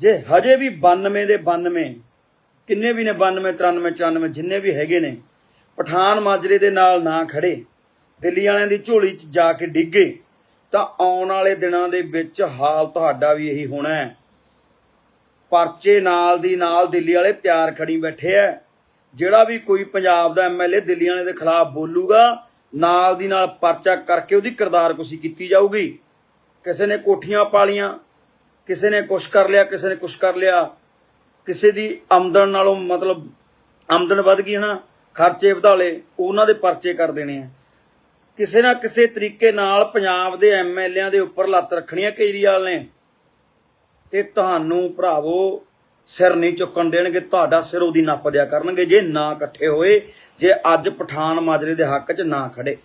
ਜੇ ਹਜੇ ਵੀ 92 ਦੇ 92 ਕਿੰਨੇ ਵੀ ਨੇ 92 93 94 ਜਿੰਨੇ ਵੀ ਹੈਗੇ ਨੇ, ਪਠਾਨ ਮਾਜਰੇ ਦੇ ਨਾਲ ਨਾ ਖੜੇ, ਦਿੱਲੀ ਵਾਲਿਆਂ ਦੀ ਝੋਲੀ 'ਚ ਜਾ ਕੇ ਡਿੱਗੇ, ਤਾਂ ਆਉਣ ਵਾਲੇ ਦਿਨਾਂ ਦੇ ਵਿੱਚ ਹਾਲ ਤੁਹਾਡਾ ਵੀ ਇਹੀ ਹੋਣਾ ਹੈ। ਪਰਚੇ ਨਾਲ ਦੀ ਨਾਲ ਦਿੱਲੀ ਵਾਲੇ ਤਿਆਰ ਖੜੀ ਬੈਠੇ ਐ ਜਿਹੜਾ ਵੀ ਕੋਈ ਪੰਜਾਬ ਦਾ ਐਮਐਲਏ ਦਿੱਲੀ ਵਾਲੇ ਦੇ ਖਿਲਾਫ ਬੋਲੂਗਾ, ਨਾਲ ਦੀ ਨਾਲ ਪਰਚਾ ਕਰਕੇ ਉਹਦੀ ਕਿਰਦਾਰਕੁਸ਼ੀ ਕੀਤੀ ਜਾਊਗੀ। ਕਿਸੇ ਨੇ ਕੋਠੀਆਂ ਪਾਲੀਆਂ ਕਿਸੇ ਨੇ ਕੁਛ ਕਰ ਲਿਆ, ਕਿਸੇ ਨੇ ਕੁਛ ਕਰ ਲਿਆ। ਕਿਸੇ ਦੀ ਆਮਦਨ ਨਾਲੋਂ ਮਤਲਬ ਆਮਦਨ ਵੱਧ ਗਈ ਹਨਾ ਖਰਚੇ ਵਧਾ ਲਏ, ਉਹਨਾਂ ਦੇ ਪਰਚੇ ਕਰ ਦੇਣੇ ਆ। ਕਿਸੇ ਨਾ ਕਿਸੇ ਤਰੀਕੇ ਨਾਲ ਪੰਜਾਬ ਦੇ ਐਮਐਲਏਆਂ ਦੇ ਉੱਪਰ ਲੱਤ ਰੱਖਣੀ ਹੈ ਕੇਜਰੀਵਾਲ ਨੇ। ਤੇ ਤੁਹਾਨੂੰ ਭਰਾਵੋ, ਸਿਰ ਨਹੀਂ ਚੁੱਕਣ ਦੇਣਗੇ, ਤੁਹਾਡਾ ਸਿਰ ਉਹਦੀ ਨੱਪ ਦਿਆ ਕਰਨਗੇ। ਜੇ ਨਾ ਇਕੱਠੇ ਹੋਏ, ਜੇ ਅੱਜ ਪਠਾਨ ਮਾਜਰੇ ਦੇ ਹੱਕ 'ਚ ਨਾ ਖੜੇ।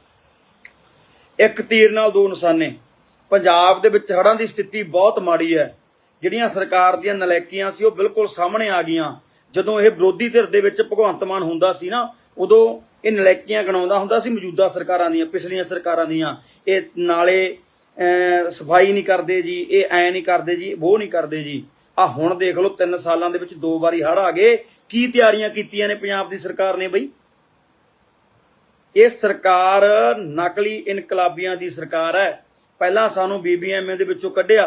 ਇੱਕ ਤੀਰ ਨਾਲ ਦੋ ਨਿਸ਼ਾਨੇ ਪੰਜਾਬ ਦੇ ਵਿੱਚ ਹੜ੍ਹਾਂ ਦੀ ਸਥਿਤੀ ਬਹੁਤ ਮਾੜੀ ਹੈ। ਜਿਹੜੀਆਂ ਸਰਕਾਰ ਦੀਆਂ ਨਲੈਕੀਆਂ ਸੀ, ਉਹ ਬਿਲਕੁਲ ਸਾਹਮਣੇ ਆ ਗਈਆਂ। ਜਦੋਂ ਇਹ ਵਿਰੋਧੀ ਧਿਰ ਦੇ ਵਿੱਚ ਭਗਵੰਤ ਮਾਨ ਹੁੰਦਾ ਸੀ ਨਾ, ਉਦੋਂ ਇਹ ਨਲੈਕੀਆਂ ਗਣਾਉਂਦਾ ਹੁੰਦਾ ਸੀ ਮੌਜੂਦਾ ਸਰਕਾਰਾਂ ਦੀਆਂ, ਪਿਛਲੀਆਂ ਸਰਕਾਰਾਂ ਦੀਆਂ। ਇਹ ਨਾਲੇ ਸਫ਼ਾਈ ਨਹੀਂ ਕਰਦੇ ਜੀ, ਇਹ ਐ ਨਹੀਂ ਕਰਦੇ ਜੀ, ਉਹ ਨਹੀਂ ਕਰਦੇ ਜੀ। ਆ ਹੁਣ ਦੇਖ ਲਓ 3 ਸਾਲਾਂ ਦੇ ਵਿੱਚ ਦੋ ਵਾਰੀ ਹੜ ਆ ਗਏ। ਕੀ ਤਿਆਰੀਆਂ ਕੀਤੀਆਂ ਨੇ ਪੰਜਾਬ ਦੀ ਸਰਕਾਰ ਨੇ ਬਈ? ਇਹ ਸਰਕਾਰ ਨਕਲੀ ਇਨਕਲਾਬੀਆਂ ਦੀ ਸਰਕਾਰ ਹੈ। ਪਹਿਲਾਂ ਸਾਨੂੰ ਬੀਬੀਐਮਏ ਦੇ ਵਿੱਚੋਂ ਕੱਢਿਆ।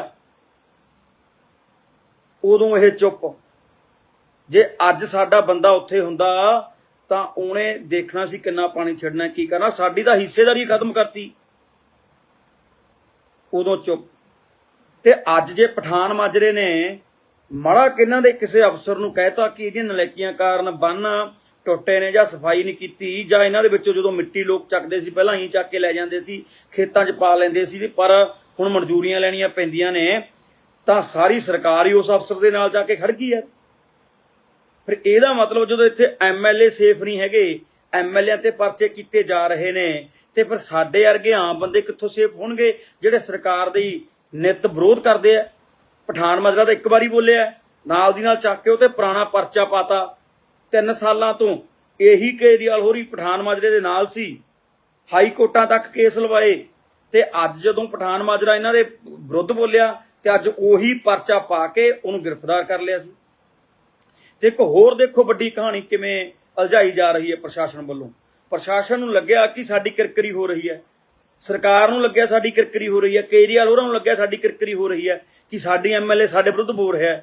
ਉਦੋਂ ਇਹ ਚੁੱਪ। ਜੇ ਅੱਜ ਸਾਡਾ ਬੰਦਾ ਉੱਥੇ ਹੁੰਦਾ ਤਾਂ ਉਹਨੇ ਦੇਖਣਾ ਸੀ ਕਿੰਨਾ ਪਾਣੀ ਛੱਡਣਾ, ਕੀ ਕਰਨਾ। ਸਾਡੀ ਤਾਂ ਹਿੱਸੇਦਾਰੀ ਖਤਮ ਕਰਤੀ। ਉਦੋਂ ਚੁੱਪ। ਤੇ ਅੱਜ ਜੇ ਪਠਾਨ ਮਾਜਰੇ ਨੇ ਮਾੜਾ ਕਿਨਾਂ ਦੇ ਕਿਸੇ ਅਫਸਰ ਨੂੰ ਕਹਿਤਾ ਕਿ ਇਹਦੀਆਂ ਨਲੇਕੀਆਂ ਕਾਰਨ ਬੰਨ ਟੁੱਟੇ ਨੇ ਜਾਂ ਸਫ਼ਾਈ ਨਹੀਂ ਕੀਤੀ ਜਾਂ ਇਹਨਾਂ ਦੇ ਵਿੱਚੋਂ ਜਦੋਂ ਮਿੱਟੀ ਲੋਕ ਚੱਕਦੇ ਸੀ, ਪਹਿਲਾਂ ਹੀ ਚੱਕ ਕੇ ਲੈ ਜਾਂਦੇ ਸੀ, ਖੇਤਾਂ 'ਚ ਪਾ ਲੈਂਦੇ ਸੀ ਪਰ ਹੁਣ ਮਨਜ਼ੂਰੀਆਂ ਲੈਣੀਆਂ ਪੈਂਦੀਆਂ ਨੇ। ਤਾਂ ਸਾਰੀ ਸਰਕਾਰ ਹੀ ਉਸ ਅਫਸਰ ਦੇ ਨਾਲ ਜਾ ਕੇ ਖੜ ਗਈ ਹੈ। ਫਿਰ ਇਹਦਾ ਮਤਲਬ ਜਦੋਂ ਇੱਥੇ ਐਮਐਲਏ ਸੇਫ ਨਹੀਂ ਹੈਗੇ ਐਮਐਲਏ ਤੇ ਪਰਚੇ ਕੀਤੇ ਜਾ ਰਹੇ ਨੇ, ਤੇ ਫਿਰ ਸਾਡੇ ਵਰਗੇ ਆਮ ਬੰਦੇ ਕਿੱਥੋਂ ਸੇਫ ਹੋਣਗੇ ਜਿਹੜੇ ਸਰਕਾਰ ਦੀ ਨਿਤ ਵਿਰੋਧ ਕਰਦੇ ਆ? ਪਠਾਨ ਮਜਰਾ ਤਾਂ ਇੱਕ ਵਾਰੀ ਬੋਲਿਆ, ਨਾਲ ਦੀ ਨਾਲ ਚੱਕ ਕੇ ਉਹ ਤੇ ਪੁਰਾਣਾ ਪਰਚਾ ਪਾਤਾ। ਤਿੰਨ ਸਾਲਾਂ ਤੋਂ ਇਹੀ ਕੇਜਰੀਵਾਲ ਹੋਰੀ ਪਠਾਨ ਮਾਜਰੇ ਦੇ ਨਾਲ ਸੀ। ਹਾਈ ਕੋਰਟਾਂ ਤੱਕ ਕੇਸ ਲਵਾਏ। ਤੇ ਅੱਜ ਜਦੋਂ ਪਠਾਨ ਮਾਜਰਾ ਇਹਨਾਂ ਦੇ ਵਿਰੁੱਧ ਬੋਲਿਆ ਤੇ ਅੱਜ ਉਹੀ ਪਰਚਾ ਪਾ ਕੇ ਉਹਨੂੰ ਗ੍ਰਿਫਤਾਰ ਕਰ ਲਿਆ ਸੀ। ਤੇ ਇੱਕ ਹੋਰ ਦੇਖੋ ਵੱਡੀ ਕਹਾਣੀ ਕਿਵੇਂ ਅਲਝਾਈ ਜਾ ਰਹੀ ਹੈ ਪ੍ਰਸ਼ਾਸਨ ਵੱਲੋਂ। ਪ੍ਰਸ਼ਾਸਨ ਨੂੰ ਲੱਗਿਆ ਕਿ ਸਾਡੀ ਕਿਰਕਰੀ ਹੋ ਰਹੀ ਹੈ। ਸਰਕਾਰ ਨੂੰ ਲੱਗਿਆ ਸਾਡੀ ਕਿਰਕਰੀ ਹੋ ਰਹੀ ਹੈ। ਕੇਜਰੀਵਾਲ ਹੋਰਾਂ ਨੂੰ ਲੱਗਿਆ ਸਾਡੀ ਕਿਰਕਰੀ ਹੋ ਰਹੀ ਹੈ ਕਿ ਸਾਡੀ ਐਮਐਲਏ ਸਾਡੇ ਵਿਰੁੱਧ ਬੋਲ ਰਿਹਾ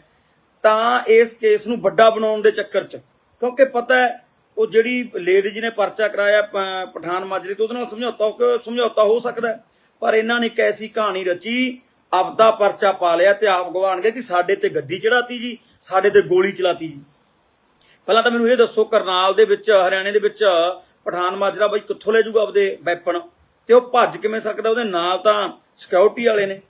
ਤਾਂ ਇਸ ਕੇਸ ਨੂੰ ਵੱਡਾ ਬਣਾਉਣ ਦੇ ਚੱਕਰ 'ਚ, ਕਿਉਂਕਿ ਪਤਾ ਹੈ, ਉਹ ਜਿਹੜੀ ਲੇਡੀਜ਼ ਨੇ ਪਰਚਾ ਕਰਾਇਆ ਪ- ਪਠਾਨ ਮਾਜਰੀ ਤੋਂ ਉਹਦੇ ਨਾਲ ਸਮਝੌਤਾ ਸਮਝੌਤਾ ਹੋ ਸਕਦਾ ਪਰ ਇਹਨਾਂ ਨੇ ਇੱਕ ਐਸੀ ਕਹਾਣੀ ਰਚੀ ਆਪਦਾ ਪਰਚਾ ਪਾ ਲਿਆ ਤੇ ਆਪ ਗਵਾਣ ਕਿ ਸਾਡੇ ਤੇ ਗੱਡੀ ਚੜਾਤੀ ਜੀ, ਸਾਡੇ ਤੇ ਗੋਲੀ ਚਲਾਤੀ ਜੀ। ਪਹਿਲਾਂ ਤਾਂ ਮੈਨੂੰ ਇਹ ਦੱਸੋ, ਕਰਨਾਲ ਦੇ ਵਿੱਚ, ਹਰਿਆਣੇ ਦੇ ਵਿੱਚ, ਪਠਾਨ ਮਾਜਰਾ ਬਾਈ ਕਿੱਥੋਂ ਲੈ ਜੂਗਾ ਆਪਦੇ ਵੈਪਨ? ਤੇ ਉਹ ਭੱਜ ਕਿਵੇਂ ਸਕਦਾ? ਉਹਦੇ ਨਾਲ ਤਾਂ ਸਿਕਿਉਰਿਟੀ ਵਾਲੇ ਨੇ।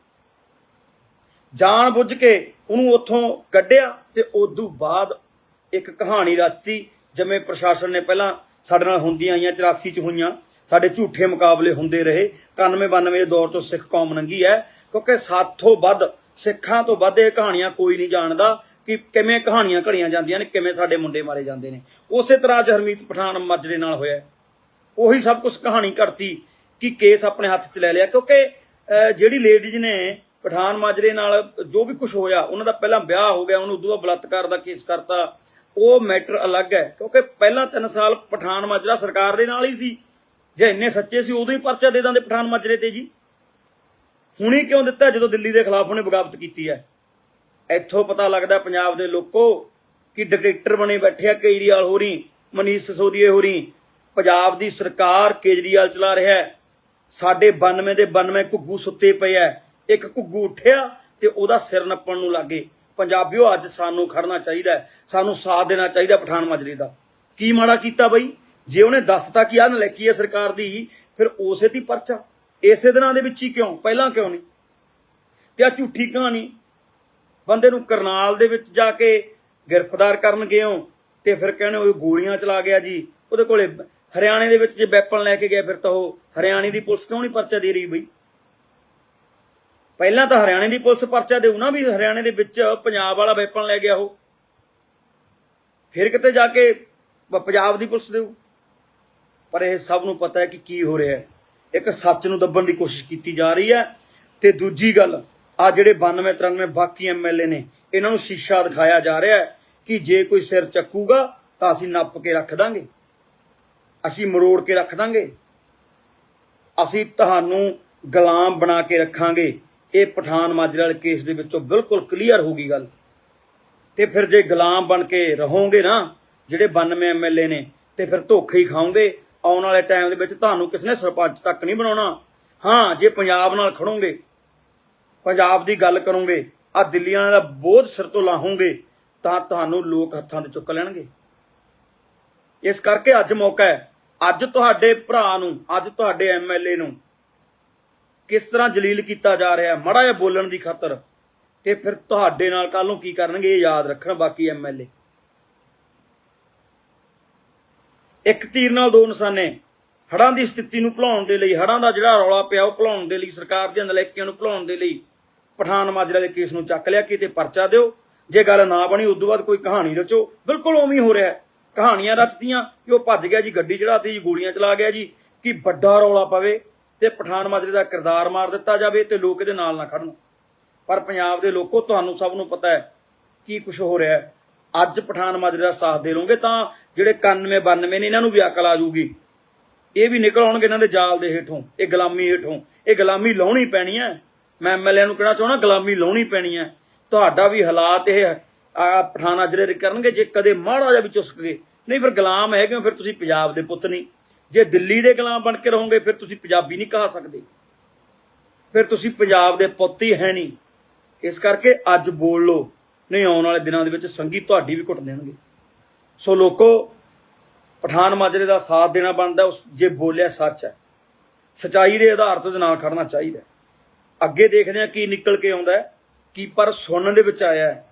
ਜਾਣ ਬੁੱਝ ਕੇ ਉਹਨੂੰ ਉੱਥੋਂ ਕੱਢਿਆ ਤੇ ਉਦੋਂ ਬਾਅਦ ਇੱਕ ਕਹਾਣੀ ਰਚਤੀ, ਜਿਵੇਂ ਪ੍ਰਸ਼ਾਸਨ ਨੇ ਪਹਿਲਾਂ ਸਾਡੇ ਨਾਲ ਹੁੰਦੀਆਂ ਆਈਆਂ 84 ਚ ਹੋਈਆਂ। ਸਾਡੇ ਝੂਠੇ ਮੁਕਾਬਲੇ ਹੁੰਦੇ ਰਹੇ। 91 92 ਦੇ ਦੌਰ ਤੋਂ ਸਿੱਖ ਕੌਮ ਨੰਗੀ ਹੈ। ਕਿਉਂਕਿ ਸਾਥੋਂ ਵੱਧ, ਸਿੱਖਾਂ ਤੋਂ ਵੱਧ ਇਹ ਕਹਾਣੀਆਂ ਕੋਈ ਨਹੀਂ ਜਾਣਦਾ ਕਿ ਕਿਵੇਂ ਕਹਾਣੀਆਂ ਘੜੀਆਂ ਜਾਂਦੀਆਂ ਨੇ, ਕਿਵੇਂ ਸਾਡੇ ਮੁੰਡੇ ਮਾਰੇ ਜਾਂਦੇ ਨੇ। ਉਸੇ ਤਰ੍ਹਾਂ ਅੱਜ ਹਰਮੀਤ ਪਠਾਨ ਮਾਜਰੇ ਨਾਲ ਹੋਇਆ ਉਹੀ ਸਭ ਕੁਝ ਕਹਾਣੀ ਘੜਤੀ ਕਿ ਕੇਸ ਆਪਣੇ ਹੱਥ 'ਚ ਲੈ ਲਿਆ। ਕਿਉਂਕਿ ਜਿਹੜੀ ਲੇਡੀਜ਼ ਨੇ ਪਠਾਨ ਮਾਜਰੇ ਨਾਲ ਜੋ ਵੀ ਕੁਝ ਹੋਇਆ, ਉਹਨਾਂ ਦਾ ਪਹਿਲਾਂ ਵਿਆਹ ਹੋ ਗਿਆ, ਉਹਨੂੰ ਉਦੋਂ ਬਾਅਦ ਬਲਾਤਕਾਰ ਦਾ ਕੇਸ ਕਰਤਾ। ਉਹ ਮੈਟਰ ਅਲੱਗ ਹੈ। ਕਿਉਂਕਿ ਪਹਿਲਾਂ 3 ਸਾਲ ਪਠਾਨ ਮਾਜਰਾ ਸਰਕਾਰ ਦੇ ਨਾਲ ਹੀ ਸੀ। ਜੇ ਇੰਨੇ ਸੱਚੇ ਸੀ, ਉਦੋਂ ਹੀ ਪਰਚਾ ਦੇ ਦਿੰਦੇ ਪਠਾਨ ਮਾਜਰੇ ਤੇ ਜੀ। ਹੁਣੀ ਕਿਉਂ ਦਿੱਤਾ ਜਦੋਂ ਦਿੱਲੀ ਦੇ ਖਿਲਾਫ ਉਹਨੇ ਬਗਾਵਤ ਕੀਤੀ ਹੈ? ਇੱਥੋਂ ਪਤਾ ਲੱਗਦਾ ਪੰਜਾਬ ਦੇ ਲੋਕੋ ਕਿ ਡਿਕਟੇਟਰ ਬਣੇ ਬੈਠੇ ਆ, ਕੇਜਰੀਵਾਲ ਹੋਰੀ, ਮਨੀਸ਼ ਸਿਸੋਦੀਏ ਹੋਰੀ। ਪੰਜਾਬ ਦੀ ਸਰਕਾਰ ਕੇਜਰੀਵਾਲ ਚਲਾ ਰਿਹਾ ਹੈ। ਸਾਡੇ 92 ਦੇ 92 ਘੁੱਗੂ ਸੁੱਤੇ ਪਏ ਐ ਇੱਕ ਘੁੱਗੂ ਉੱਠਿਆ ਤੇ ਉਹਦਾ ਸਿਰ ਨੱਪਣ ਨੂੰ ਲੱਗੇ। ਪੰਜਾਬੀਓ, ਅੱਜ ਸਾਨੂੰ ਖੜਨਾ ਚਾਹੀਦਾ ਸਾਨੂੰ ਸਾਥ ਦੇਣਾ ਚਾਹੀਦਾ ਪਠਾਨ ਮਾਜਰੇ ਦਾ। ਕੀ ਮਾੜਾ ਕੀਤਾ ਬਈ? ਜੇ ਉਹਨੇ ਦੱਸਤਾ ਕਿ ਆਹ ਨਲੈਕੀ ਹੈ ਸਰਕਾਰ ਦੀ, ਫਿਰ ਉਸੇ ਦੀ ਪਰਚਾ। ਇਸੇ ਦਿਨਾਂ ਦੇ ਵਿੱਚ ਹੀ ਕਿਉਂ? ਪਹਿਲਾਂ ਕਿਉਂ ਨਹੀਂ? ਤੇ ਆ ਝੂਠੀ ਕਹਾਣੀ। ਬੰਦੇ ਨੂੰ ਕਰਨਾਲ ਦੇ ਵਿੱਚ ਜਾ ਕੇ ਗ੍ਰਿਫਤਾਰ ਕਰਨ ਗਏ ਹੋ ਤੇ ਫਿਰ ਕਹਿੰਦੇ ਉਹ ਗੋਲੀਆਂ ਚਲਾ ਗਿਆ ਜੀ। ਉਹਦੇ ਕੋਲੇ ਹਰਿਆਣੇ ਦੇ ਵਿੱਚ ਜੇ ਵੈਪਨ ਲੈ ਕੇ ਗਿਆ ਫਿਰ ਤਾਂ ਉਹ ਹਰਿਆਣੇ ਦੀ ਪੁਲਿਸ ਕਿਉਂ ਨਹੀਂ ਪਰਚਾ ਦੇ ਰਹੀ ਬਈ? ਪਹਿਲਾਂ ਤਾਂ ਹਰਿਆਣੇ ਦੀ ਪੁਲਿਸ ਪਰਚਾ ਦੇਊ ਨਾ ਵੀ ਹਰਿਆਣੇ ਦੇ ਵਿੱਚ ਪੰਜਾਬ ਵਾਲਾ ਵੈਪਨ ਲੈ ਗਿਆ ਉਹ। ਫਿਰ ਕਿਤੇ ਜਾ ਕੇ ਪੰਜਾਬ ਦੀ ਪੁਲਿਸ ਦੇਊ। ਪਰ ਇਹ ਸਭ ਨੂੰ ਪਤਾ ਹੈ ਕਿ ਕੀ ਹੋ ਰਿਹਾ ਹੈ। ਇੱਕ ਸੱਚ ਨੂੰ ਦੱਬਣ ਦੀ ਕੋਸ਼ਿਸ਼ ਕੀਤੀ ਜਾ ਰਹੀ ਹੈ। ਤੇ ਦੂਜੀ ਗੱਲ, ਆ ਜਿਹੜੇ 92 93 ਬਾਕੀ ਐਮਐਲਏ ਨੇ, ਇਹਨਾਂ ਨੂੰ ਸ਼ੀਸ਼ਾ ਦਿਖਾਇਆ ਜਾ ਰਿਹਾ ਹੈ ਕਿ ਜੇ ਕੋਈ ਸਿਰ ਚੱਕੂਗਾ, ਤਾਂ ਅਸੀਂ ਨੱਪ ਕੇ ਰੱਖ ਦਾਂਗੇ। ਅਸੀਂ ਮਰੋੜ ਕੇ ਰੱਖ ਦਾਂਗੇ। ਅਸੀਂ ਤੁਹਾਨੂੰ ਗੁਲਾਮ ਬਣਾ ਕੇ ਰੱਖਾਂਗੇ। ਇਹ ਪਠਾਨ ਮਾਜਰੇ ਵਾਲੇ ਕੇਸ ਦੇ ਵਿੱਚੋਂ ਬਿਲਕੁਲ ਕਲੀਅਰ ਹੋ ਗਈ ਗੱਲ। ਤੇ ਫਿਰ ਜੇ ਗੁਲਾਮ ਬਣ ਕੇ ਰਹੋਗੇ ਨਾ, ਜਿਹੜੇ 92 ਐਮਐਲਏ ਨੇ, ਤੇ ਫਿਰ ਧੋਖੇ ਹੀ ਖਾਓਗੇ। ਆਉਣ ਵਾਲੇ ਟਾਈਮ ਦੇ ਵਿੱਚ ਤੁਹਾਨੂੰ ਕਿਸ ਨੇ ਸਰਪੰਚ ਤੱਕ ਨਹੀਂ ਬਣਾਉਣਾ। ਹਾਂ, ਜੇ ਪੰਜਾਬ ਨਾਲ ਖੜੋਗੇ, ਪੰਜਾਬ ਦੀ ਗੱਲ ਕਰੋਗੇ ਆ ਦਿੱਲੀ ਵਾਲਿਆਂ ਦਾ ਬੋਝ ਸਿਰ ਤੋਂ ਲਾਹੋਗੇ, ਤਾਂ ਤੁਹਾਨੂੰ ਲੋਕ ਹੱਥਾਂ ਤੇ ਚੁੱਕ ਲੈਣਗੇ। ਇਸ ਕਰਕੇ ਅੱਜ ਮੌਕਾ ਹੈ। ਅੱਜ ਤੁਹਾਡੇ ਭਰਾ ਨੂੰ, ਅੱਜ ਤੁਹਾਡੇ ਐਮਐਲਏ ਨੂੰ ਕਿਸ ਤਰ੍ਹਾਂ ਜਲੀਲ ਕੀਤਾ ਜਾ ਰਿਹਾ ਹੈ, ਮੜਾ ਜਿਹਾ ਬੋਲਣ ਦੀ ਖਾਤਰ, ਤੇ ਫਿਰ ਤੁਹਾਡੇ ਨਾਲ ਕੱਲ ਨੂੰ ਕੀ ਕਰਨਗੇ, ਇਹ ਯਾਦ ਰੱਖਣ ਬਾਕੀ ਐਮਐਲਏ ਇੱਕ ਤੀਰ ਨਾਲ ਦੋ ਨਿਸ਼ਾਨੇ ਹੜਾਂ ਦੀ ਸਥਿਤੀ ਨੂੰ ਭੁਲਾਉਣ ਦੇ ਲਈ ਹੜਾਂ ਦਾ ਜਿਹੜਾ ਰੌਲਾ ਪਿਆ ਉਹ ਭੁਲਾਉਣ ਦੇ ਲਈ, ਸਰਕਾਰ ਦੀਆਂ ਨਲਾਇਕੀਆਂ ਨੂੰ ਭੁਲਾਉਣ ਦੇ ਲਈ ਪਠਾਨ ਮਾਜਰਾ ਦੇ ਕੇਸ ਨੂੰ ਚੱਕ ਲਿਆ ਕਿਤੇ ਪਰਚਾ ਦਿਓ। ਜੇ ਗੱਲ ਨਾ ਬਣੀ ਉਦੋਂ ਬਾਅਦ ਕੋਈ ਕਹਾਣੀ ਰਚੋ। ਬਿਲਕੁਲ ਉਵੇਂ ਹੀ ਹੋ ਰਿਹਾ ਹੈ। ਕਹਾਣੀਆਂ ਰਚਦੀਆਂ ਕਿ ਉਹ ਭੱਜ ਗਿਆ ਜੀ, ਗੱਡੀ ਚੜਾਤੀ ਜੀ, ਗੋਲੀਆਂ ਚਲਾ ਗਿਆ ਜੀ, ਕਿ ਵੱਡਾ ਰੌਲਾ ਪਵੇ ਤੇ ਪਠਾਨ ਮਾਜਰੇ ਦਾ ਕਿਰਦਾਰ ਮਾਰ ਦਿੱਤਾ ਜਾਵੇ ਤੇ ਲੋਕ ਇਹਦੇ ਨਾਲ ਨਾ ਖੜਨ। ਪਰ ਪੰਜਾਬ ਦੇ ਲੋਕੋ, ਤੁਹਾਨੂੰ ਸਭ ਨੂੰ ਪਤਾ ਹੈ ਕੀ ਕੁਝ ਹੋ ਰਿਹਾ ਹੈ। ਅੱਜ ਪਠਾਨ ਮਾਜਰੇ ਦਾ ਸਾਥ ਦੇ ਲਓਗੇ ਤਾਂ ਜਿਹੜੇ 91 92 ਨੇ ਇਹਨਾਂ ਨੂੰ ਵੀ ਅਕਲ ਆ ਜੂਗੀ ਇਹ ਵੀ ਨਿਕਲ ਆਉਣਗੇ ਇਹਨਾਂ ਦੇ ਜਾਲ ਦੇ ਹੇਠੋਂ। ਇਹ ਗੁਲਾਮੀ ਹੇਠੋਂ। ਇਹ ਗੁਲਾਮੀ ਲਾਉਣੀ ਪੈਣੀ ਹੈ। ਮੈਂ ਐਮਐਲਏ ਨੂੰ ਕਹਿਣਾ ਚਾਹੁੰਦਾ ਗੁਲਾਮੀ ਲਾਉਣੀ ਪੈਣੀ ਹੈ। ਤੁਹਾਡਾ ਵੀ ਹਾਲਾਤ ਇਹ ਆ ਪਠਾਨਾ ਜਿਹੜੇ ਕਰਨਗੇ ਜੇ ਕਦੇ ਮਾੜਾ ਜਿਹਾ ਵੀ ਚੁਸਕ ਗਏ। ਨਹੀਂ ਫਿਰ ਗੁਲਾਮ ਹੈਗੇ ਹੋ, ਫਿਰ ਤੁਸੀਂ ਪੰਜਾਬ ਦੇ ਪੁੱਤ ਨਹੀਂ। ਜੇ ਦਿੱਲੀ ਦੇ ਗੁਲਾਮ ਬਣ ਕੇ ਰਹੋਗੇ ਫਿਰ ਤੁਸੀਂ ਪੰਜਾਬੀ ਨਹੀਂ ਕਹਾ ਸਕਦੇ। ਫਿਰ ਤੁਸੀਂ ਪੰਜਾਬ ਦੇ ਪੁੱਤ ਹੀ ਹੈ ਨਹੀਂ। ਇਸ ਕਰਕੇ ਅੱਜ ਬੋਲ ਲਓ। ਨਹੀਂ, ਆਉਣ ਵਾਲੇ ਦਿਨਾਂ ਦੇ ਵਿੱਚ ਸੰਗੀ ਤੁਹਾਡੀ ਵੀ ਘੁੱਟ ਦੇਣਗੇ। ਸੋ ਲੋਕੋ, ਪਠਾਨ ਮਾਜਰੇ ਦਾ ਸਾਥ ਦੇਣਾ ਬਣਦਾ, ਉਸ ਜੇ ਬੋਲਿਆ ਸੱਚ ਹੈ। ਸਚਾਈ ਦੇ ਆਧਾਰ ਤੇ ਉਹਦੇ ਨਾਲ ਖੜਨਾ ਚਾਹੀਦਾ ਅੱਗੇ ਦੇਖਦੇ ਹਾਂ ਕੀ ਨਿਕਲ ਕੇ ਆਉਂਦਾ ਹੈ, ਕੀ ਪਰ ਸੁਣਨ ਦੇ ਵਿੱਚ ਆਇਆ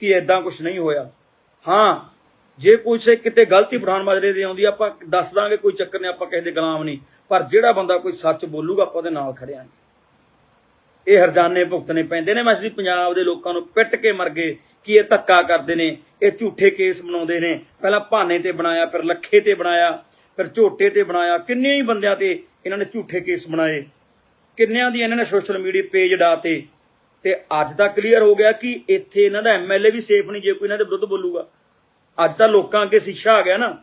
ਕਿ ਐਦਾਂ ਕੁਝ ਨਹੀਂ ਹੋਇਆ। ਹਾਂ, ਜੇ ਕੋਈ ਸੇ ਕਿਤੇ ਗਲਤੀ ਪਠਾਨ ਮਾਜਰੇ ਦੀ ਆਉਂਦੀ, ਆਪਾਂ ਦੱਸ ਦਾਂਗੇ, ਕੋਈ ਚੱਕਰ ਨਹੀਂ, ਆਪਾਂ ਕਿਸੇ ਦੇ ਗੁਲਾਮ ਨਹੀਂ। ਪਰ ਜਿਹੜਾ ਬੰਦਾ ਕੋਈ ਸੱਚ ਬੋਲੂਗਾ, ਆਪਾਂ ਉਹਦੇ ਨਾਲ ਖੜਿਆਂਗੇ ਇਹ ਹਰਜਾਨੇ ਭੁਗਤਣੇ ਪੈਂਦੇ ਨੇ। ਮੈਂ ਅਸੀਂ ਪੰਜਾਬ ਦੇ ਲੋਕਾਂ ਨੂੰ ਪਿੱਟ ਕੇ ਮਰ ਗਏ ਕਿ ਇਹ ਧੱਕਾ ਕਰਦੇ ਨੇ, ਇਹ ਝੂਠੇ ਕੇਸ ਬਣਾਉਂਦੇ ਨੇ। ਪਹਿਲਾਂ ਭਾਨੇ ਤੇ ਬਣਾਇਆ, ਫਿਰ ਲੱਖੇ ਤੇ ਬਣਾਇਆ, ਫਿਰ ਝੋਟੇ ਤੇ ਬਣਾਇਆ। ਕਿੰਨੇ ਹੀ ਬੰਦਿਆਂ ਤੇ ਇਹਨਾਂ ਨੇ ਝੂਠੇ ਕੇਸ ਬਣਾਏ ਕਿੰਨਿਆਂ ਦੀ ਇਹਨਾਂ ਨੇ ਸੋਸ਼ਲ ਮੀਡੀਆ ਪੇਜ ਡਾਤੇ ਤੇ। ਅੱਜ ਤਾਂ ਕਲੀਅਰ ਹੋ ਗਿਆ ਕਿ ਇੱਥੇ ਇਹਨਾਂ ਦਾ ਐਮਐਲਏ ਵੀ ਸੇਫ ਨਹੀਂ, ਜੇ ਕੋਈ ਇਹਨਾਂ ਦੇ ਵਿਰੁੱਧ ਬੋਲੂਗਾ। ਅੱਜ ਤਾਂ ਲੋਕਾਂ ਅੱਗੇ ਸ਼ੀਸ਼ਾ ਆ ਗਿਆ ਨਾ।